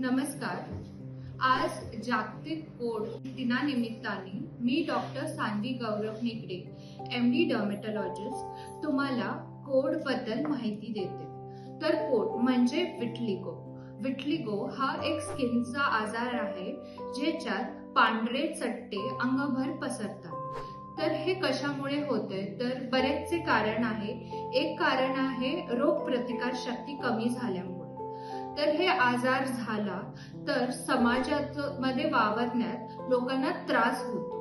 नमस्कार. आज जागतिक कोड दिनानिमित्ताने मी doctor Sanvi Gaurav निकडे M D dermatologist तुम्हाला कोडबद्दल माहिती देते. तर कोड म्हणजे विटलिगो विटलिगो हा एक स्किनचा आजार आहे ज्याच्यात पांढरे चट्टे अंगभर पसरतात. तर हे कशामुळे होते तर बरेचसे कारण आहे. एक कारण आहे रोग प्रतिकार शक्ती कमी झाल्यामुळे. तर हे आजार झाला तर समाजात मध्ये वावरण्यात लोकांना त्रास होतो.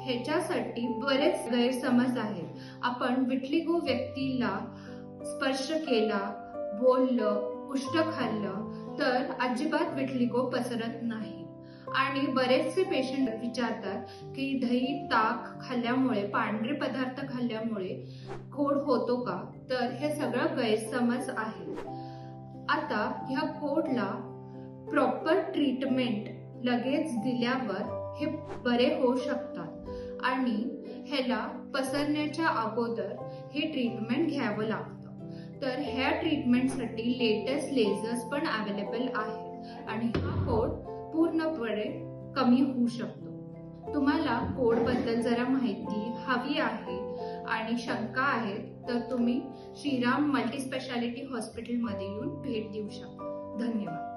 ह्याच्यासाठी बरेच गैरसमज आहेत. आपण विटलिगो व्यक्तीला स्पर्श केला बोललं उष्ट खाल्लं तर अजिबात विटलिगो पसरत नाही. आणि बरेचसे पेशंट विचारतात की दही ताक खाल्ल्यामुळे पांढरे पदार्थ खाल्ल्यामुळे खोड होतो का? तर हे सगळं गैरसमज आहे आता ह्या कोडला प्रॉपर ट्रीटमेंट लगेच दिल्यावर हे बरे होऊ शकतात. आणि ह्याला पसरण्याच्या अगोदर हे ट्रीटमेंट घ्यावं लागतं. तर ह्या ट्रीटमेंटसाठी लेटेस्ट लेझर्स पण अवेलेबल आहेत. आणि हा कोड पूर्णपणे कमी होऊ शकतो. तुम्हाला कोडबद्दल जरा माहिती हवी आहे. आणि शंका आहेत तर तुम्ही श्रीराम मल्टी स्पेशालिटी हॉस्पिटलमध्ये येऊन भेट देऊ शकता. धन्यवाद.